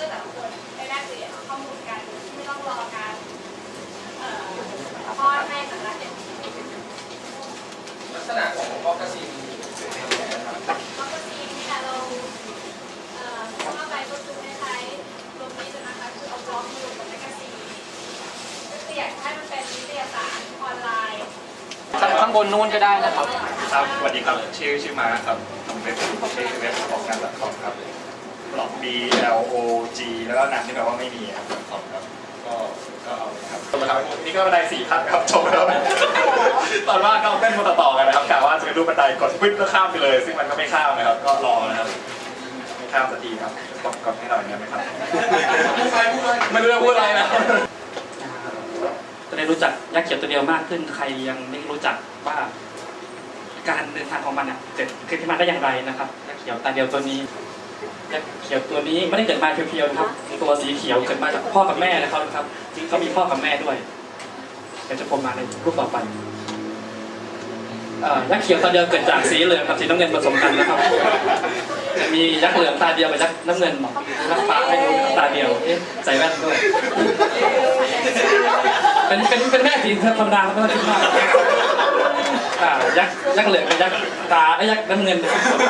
ก็แต่ละคนไปแลกเปลี่ยนข้อมูลกันไม่ต้องรอการพ่อแม่สำนักเนี่ยลักษณะของบล็อกกระซีนบล็อกกระซีนเนี่ยเราเข้าไปก็คือคล้ายๆลงนี้นะคะคือเอาบล็อกมาลงบนแมกระซีนก็คืออยากให้มันเป็นวิทยาศาสตร์ออนไลน์ข้างบนนู้นก็ได้นะครับ ครับสวัสดีครับ ชื่อชื่อมาครับทำเว็บชื่อเว็บของงานหลักขอครับ ล็อก B L O G แล้วก็นามที่แปลว่าไม่มีครับ .com ครับ ก็ก็เอาเลยครับครับนี่ก็บันไดสี่ขั้นครับจบแล้วตอนว่างก็เต้นมาต่อๆกันนะครับกะว่าจะเป็นรูปบันไดกดปึ๊บแล้วข้ามไปเลย ซึ่งมันก็ไม่ข้ามนะครับ ก็รอนะครับไม่ข้ามสักทีครับกดกดให้หน่อยได้ไหมครับไม่รู้จะพูดอะไรนะจะได้รู้จักยักษ์เขียวตัวเดียวมากขึ้นใครยังไม่รู้จักว่าการเดินทางของมันอะเกิดขึ้นมาได้อย่างไรนะครับยักษ์เขียวตาเดียวตัวนี้ยักษ์ เขียวตัวนี้ไม่ได้เกิดมาเพียวๆนะครับตัวสีเขียวเกิดมาจากพ่อกับแม่นะครับครับจริงเขามีพ่อกับแม่ด้วยเดี๋ยวจะพบมาในรูปต่อไปเอ่อยักษ์เขียวตาเดียวเกิดจากสีเหลืองกับสีน้ำเงินผสมกันนะครับจะมียักษ์เหลืองตาเดียวกับยักษ์น้ำเงินยักษ์ฟ้าให้ดูตาเดียวเอ๊ะใส่แว่นด้วย เป็นเป็นเป็นแม่สีธรรมดาไม่ต้องคิดมาก ตายักษ์ยักษ์เหลืองกับยักษ์ตาไอ้ยักษ์น้ำเงิน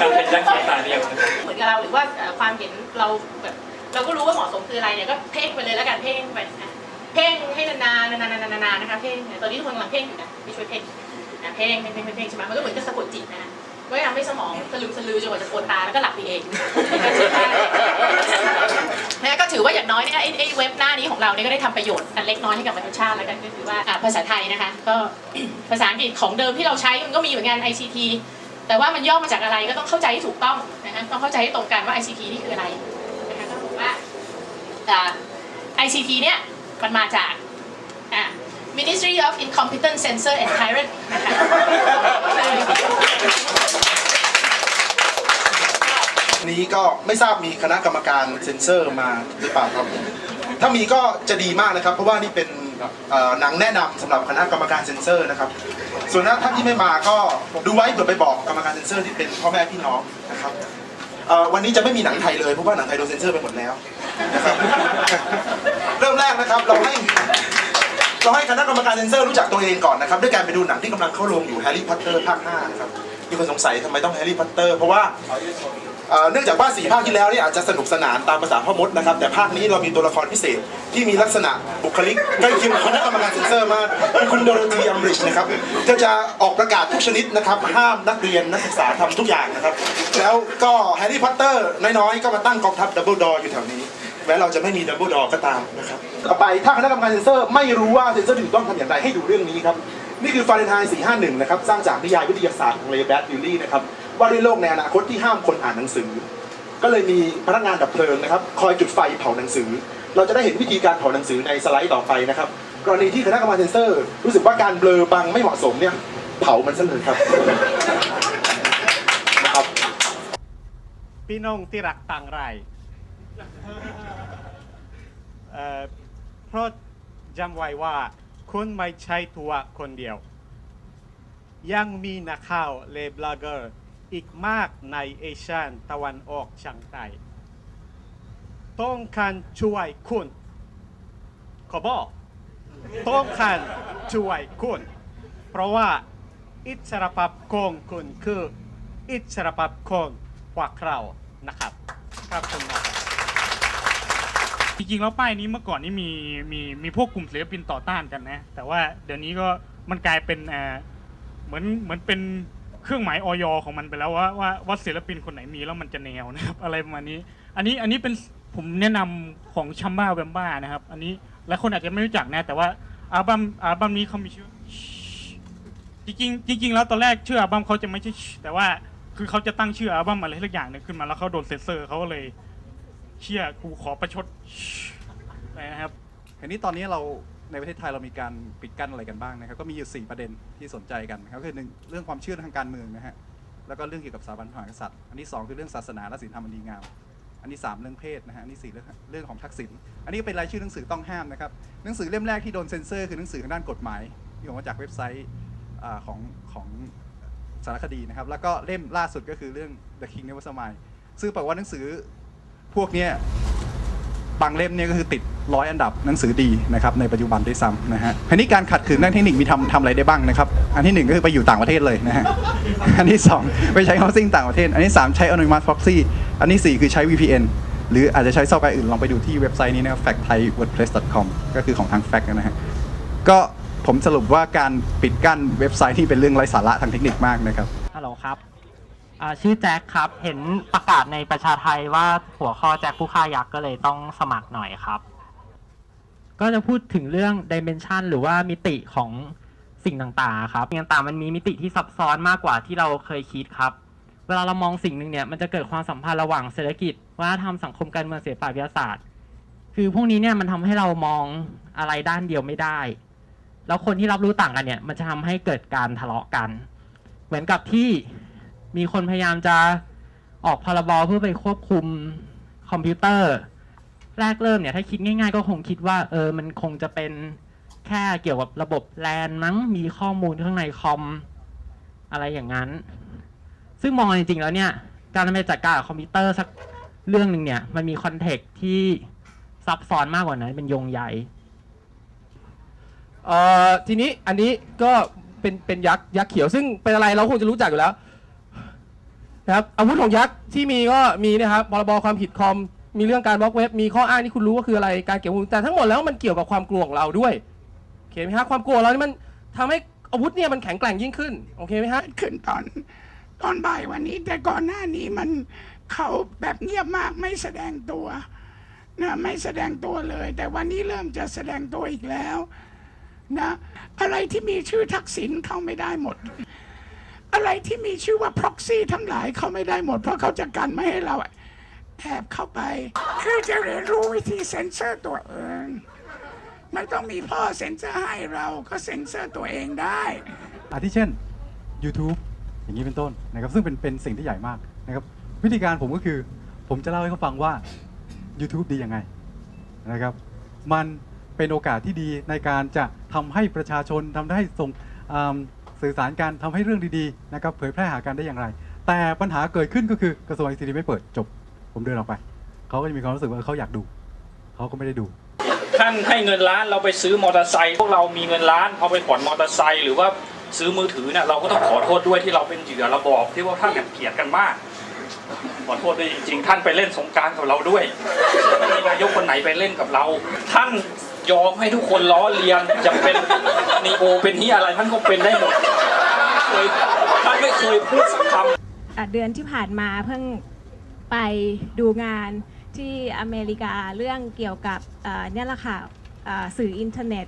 การเป็นยักษ์เขียตาเดียวนะครับเหมือนกับเราหรือว่าเอ่อความเห็นเราแบบเราก็รู้ว่าเหมาะสมคืออะไรเนี่ยก็เพ่งไปเลยแล้วกันเพ่งไปนะเพ่งให้นานๆนานๆนานๆนะคะเพ่งตอนนี้ทุกคนกำลังเพ่งอยู่นะไม่ช่วยเพ่งนะเพ่งเพ่งเพ่งเพ่งเพ่งใช่ไหมมันก็เหมือนกับสะกดจิตนะ ก็ทำให้สมองสลืมสลือจนกว่าจะปวดตาแล้วก็หลับไปเองนะก็ถือว่าอย่างน้อยเนี่ยไอ้ไอ้เว็บหน้านี้ของเราเนี่ยก็ได้ทำประโยชน์อันเล็กน้อยให้กับมนุษยชาติแล้วกันก็คือว่าอะภาษาไทยนะคะ ก็ภาษาอังกฤษของเดิมที่เราใช้มันก็มีเหมือนกัน ICT แต่ว่ามันย่อมาจากอะไรก็ต้องเข้าใจให้ถูกต้องนะคะต้องเข้าใจให้ตรงกันว่า ICT นี่คืออะไรนะคะก็บอกว่าอ่า ICT เนี่ยมันมาจากอ่า Ministry of Incompetent Censor and Tyrant นะคะนี้ก็ไม่ทราบมีคณะกรรมการเซ็นเซอร์มาหรือเปล่าครับ ถ้ามีก็จะดีมากนะครับ เพราะว่านี่เป็นหนังแนะนำสำหรับคณะกรรมการเซ็นเซอร์นะครับ ส่วนถ้าท่านที่ไม่มาก็ดูไว้เผื่อไปบอกกรรมการเซ็นเซอร์ที่เป็นพ่อแม่พี่น้องนะครับวันนี้จะไม่มีหนังไทยเลยเพราะว่าหนังไทยโดนเซ็นเซอร์ไปหมดแล้วนะครับ เริ่มแรกนะครับเราให้ เราให้คณะกรรมการเซนเซอร์รู้จักตัวเองก่อนนะครับด้วยการไปดูหนังที่กำลังเข้าโรงอยู่แฮร์รี่พอตเตอร์ภาค5นะครับมีคนสงสัยทำไมต้องแฮร์รี่พอตเตอร์เพราะว่าเอ่อเนื่องจากว่าสี่ภาคที่แล้วเนี่ยอาจจะสนุกสนานตามภาษาพ่อมดนะครับแต่ภาคนี้เรามีตัวละครพิเศษที่มีลักษณะบุคลิกใกล้เคียงกับคณะกรรมการเซนเซอร์มากคือคุณโดโรธีอัมบริดจ์นะครับเธอจะออกประกาศทุกชนิดนะครับห้ามนักเรียนนักศึกษาทำทุกอย่างนะครับแล้วก็แฮร์รี่พอตเตอร์น้อยๆก็มาตั้งกองทัพดับเบิลดออยู่แถวนี้ แม้เราจะไม่มีดับเบิลดอก็ตามนะครับต่อไปถ้าคณะกรรมการเซ็นเซอร์ไม่รู้ว่าเซ็นเซอร์ถูกต้องทำอย่างไรให้ดูเรื่องนี้ครับนี่คือฟาเรนไฮต์451 นะครับ สร้างจากนิยายวิทยาศาสตร์ของเลแบดดิลลี่นะครับ ว่าด้วยโลกในอนาคตที่ห้ามคนอ่านหนังสือ ก็เลยมีพนักงานดับเพลิงนะครับ คอยจุดไฟเผาหนังสือ เราจะได้เห็นวิธีการเผาหนังสือในสไลด์ต่อไปนะครับ กรณีที่คณะกรรมการเซ็นเซอร์ รู้สึกว่าการเบลอบังไม่เหมาะสมเนี่ย เผามันซะเลยครับนะครับ พี่น้องที่รักต่างไร เพราะจำไว้ว่าคุณไม่ใช่ตัวคนเดียว ยังมีนักข่าวแลบล็อกเกอร์อีกมากในเอเชียตะวันออกเฉียงใต้ต้องการช่วยคุณขอบอกต้องการช่วยคุณ เพราะว่าอิสรภาพของคุณคืออิสรภาพของพวกเรานะครับ ครับคุณมากครับ จริงๆแล้วป้ายนี้เมื่อก่อนนี่มีมีมีพวกกลุ่มศิลปินต่อต้านกันนะ แต่ว่าเดี๋ยวนี้ก็มันกลายเป็นเอ่อเหมือนเหมือนเป็นเครื่องหมายออยของมันไปแล้วว่าว่าว่าศิลปินคนไหนมีแล้วมันจะแนวนะครับ อะไรประมาณนี้ อันนี้อันนี้เป็นผมแนะนำของชัมบ้าแวมบ้านะครับ อันนี้และคนอาจจะไม่รู้จักนะ แต่ว่าอัลบั้มอัลบั้มนี้เขามีชื่อ จริงๆจริงๆแล้วตอนแรกชื่ออัลบั้มเขาจะไม่ใช่ แต่ว่าคือเขาจะตั้งชื่ออัลบั้มอะไรสักอย่างหนึงขึ้นมาแล้วเขาโดนเซ็นเซอร์เขาก็เลย เชี่ยกูขอประชดนะครับเห็นนี้ตอนนี้เราในประเทศไทยเรามีการปิดกั้นอะไรกันบ้างนะครับ ก็มีอยู่ 4 ประเด็นที่สนใจกันนะครับคือหนึ่งเรื่องความเชื่อทางการเมืองนะฮะแล้วก็เรื่องเกี่ยวกับสถาบันพระมหากษัตริย์ อันที่สองคือเรื่องศาสนาและศีลธรรมอันดีงาม อันที่สามเรื่องเพศนะฮะ อันที่สี่เรื่องเรื่องของทักษิณ อันนี้เป็นรายชื่อหนังสือต้องห้ามนะครับ หนังสือเล่มแรกที่โดนเซ็นเซอร์คือหนังสือทางด้านกฎหมายที่ออกมาจากเว็บไซต์ของของสารคดีนะครับ แล้วก็เล่มล่าสุดก็คือเรื่อง The King Never Smile ซึ่งแปลว่าหนังสือ พวกเนี้ยบางเล่มเนี่ยก็คือติดร้อยอันดับหนังสือดีนะครับในปัจจุบันด้วยซ้ำนะฮะทีนี้การขัดขืนด้านเทคนิคมีทำทำอะไรได้บ้างนะครับ อันที่หนึ่งก็คือไปอยู่ต่างประเทศเลยนะฮะอันที่สองไปใช้ housing ต่างประเทศ อันที่สามใช้ anonymous proxy อันที่สี่คือใช้ VPN หรืออาจจะใช้ซอฟต์แวร์อื่นลองไปดูที่เว็บไซต์นี้นะครับ factthaiwordpress.com ก็คือของทาง fact นะฮะก็ผมสรุปว่าการปิดกั้นเว็บไซต์ที่เป็นเรื่องไร้สาระทางเทคนิคมากนะครับฮัลโหลครับ อ่าชื่อแจ็คครับ เห็นประกาศในประชาไทยว่าหัวข้อแจ็คผู้ฆ่ายักษ์ก็เลยต้องสมัครหน่อยครับ ก็จะพูดถึงเรื่องดิเมนชันหรือว่ามิติของสิ่งต่างๆครับสิ่งต่างๆมันมีมิติที่ซับซ้อนมากกว่าที่เราเคยคิดครับ เวลาเรามองสิ่งหนึ่งเนี่ยมันจะเกิดความสัมพันธ์ระหว่างเศรษฐกิจวัฒนธรรมสังคมการเมืองศิลปะวิทยาศาสตร์ คือพวกนี้เนี่ยมันทำให้เรามองอะไรด้านเดียวไม่ได้ แล้วคนที่รับรู้ต่างกันเนี่ยมันจะทำให้เกิดการทะเลาะกัน เหมือนกับที่ มีคนพยายามจะออกพรบเพื่อไปควบคุมคอมพิวเตอร์ แรกเริ่มเนี่ยถ้าคิดง่าย ๆ ก็คงคิดว่า เออมันคงจะเป็นแค่เกี่ยวกับระบบแลนมั้งมีข้อมูลข้างในคอมอะไรอย่างนั้น ซึ่งมองจริงๆแล้วเนี่ย การไปจัดการกับคอมพิวเตอร์สักเรื่องหนึ่งเนี่ย มันมีคอนเทกต์ที่ซับซ้อนมากกว่านั้นเป็นโยงใหญ่เอ่อทีนี้อันนี้ก็เป็นเป็นยักษ์ยักษ์เขียวซึ่งเป็นอะไรเราคงจะรู้จักอยู่แล้ว นะครับอาวุธของยักษ์ที่มีก็มีนะครับพรบความผิดคอมมีเรื่องการบล็อกเว็บมีข้ออ้างที่คุณรู้ว่าคืออะไรการเก็บข้อมูลแต่ทั้งหมดแล้วมันเกี่ยวกับความกลัวของเราด้วยโอเคไหมฮะความกลัวเรานี่มันทำให้อาวุธเนี่ยมันแข็งแกร่งยิ่งขึ้นโอเคไหมฮะขึ้นตอนตอนบ่ายวันนี้ แต่ก่อนหน้านี้มันเขาแบบเงียบมากไม่แสดงตัวนะไม่แสดงตัวเลย แต่วันนี้เริ่มจะแสดงตัวอีกแล้วนะอะไรที่มีชื่อทักษิณเข้าไม่ได้หมด อะไรที่มีชื่อว่า proxy ทั้งหลายเขาไม่ได้หมด เพราะเขาจะกันไม่ให้เราแอบเข้าไป คือจะเรียนรู้วิธีเซ็นเซอร์ตัวเองไม่ต้องมีพ่อเซ็นเซอร์ให้เราก็เซ็นเซอร์ตัวเองได้อาทิเช่น YouTube อย่างนี้เป็นต้นนะครับซึ่งเป็นเป็นสิ่งที่ใหญ่มากนะครับวิธีการผมก็คือผมจะเล่าให้เขาฟังว่า YouTube ดียังไงนะครับมันเป็นโอกาสที่ดีในการจะทำให้ประชาชนทำให้ส่งอ สื่อสารกันทำให้เรื่องดีๆนะครับเผยแพร่หากันได้อย่างไร แต่ปัญหาเกิดขึ้นก็คือกระทรวงไอซีไม่เปิดจบ ผมเดินออกไป เขาก็จะมีความรู้สึกว่าเขาอยากดู เขาก็ไม่ได้ดูท่านให้เงินล้านเราไปซื้อมอเตอร์ไซค์พวกเรามีเงินล้านเอาไปผ่อนมอเตอร์ไซค์หรือว่าซื้อมือถือเนี่ยเราก็ต้องขอโทษด้วยที่เราเป็นเหยื่อระบอบที่ว่าท่านเปียกลียดกันมากขอโทษด้วยจริงๆ ท่านไปเล่นสงการกับเราด้วยไม่มีนายกคนไหนไปเล่นกับเรา ท่าน ยอมให้ทุกคนล้อเลียนจะเป็นนีโอเป็นที่อะไรท่านก็เป็นได้หมดเคยท่านไม่เคยพูดสักคำอะเดือนที่ผ่านมาเพิ่งไปดูงานที่อเมริกาเรื่องเกี่ยวกับเอ่อเนี่ยแหละค่ะเอ่อสื่ออินเทอร์เน็ต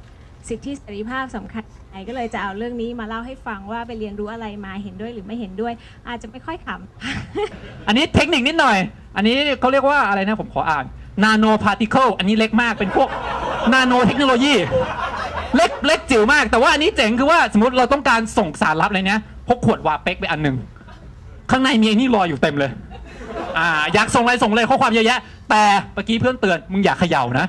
สิทธิเสรีภาพสำคัญไหนก็เลยจะเอาเรื่องนี้มาเล่าให้ฟังว่าไปเรียนรู้อะไรมาเห็นด้วยหรือไม่เห็นด้วย อาจจะไม่ค่อยขำอันนี้เทคนิคนิดหน่อย อันนี้เขาเรียกว่าอะไรนะผมขออ่าน นาโนพาร์ติเคิลอันนี้เล็กมากเป็นพวก นาโนเทคโนโลยี เล็กเล็กจิ๋วมาก แต่ว่าอันนี้เจ๋งคือว่าสมมติเราต้องการส่งสารลับอะไรเนี้ยพกขวดวาเป็กไปอันหนึ่งข้างในมีไอ้นี่รอยอยู่เต็มเลย อ่า อยากส่งอะไรส่งเลยข้อความเยอะแยะ แต่เมื่อกี้เพื่อนเตือนมึงอย่าเขย่านะ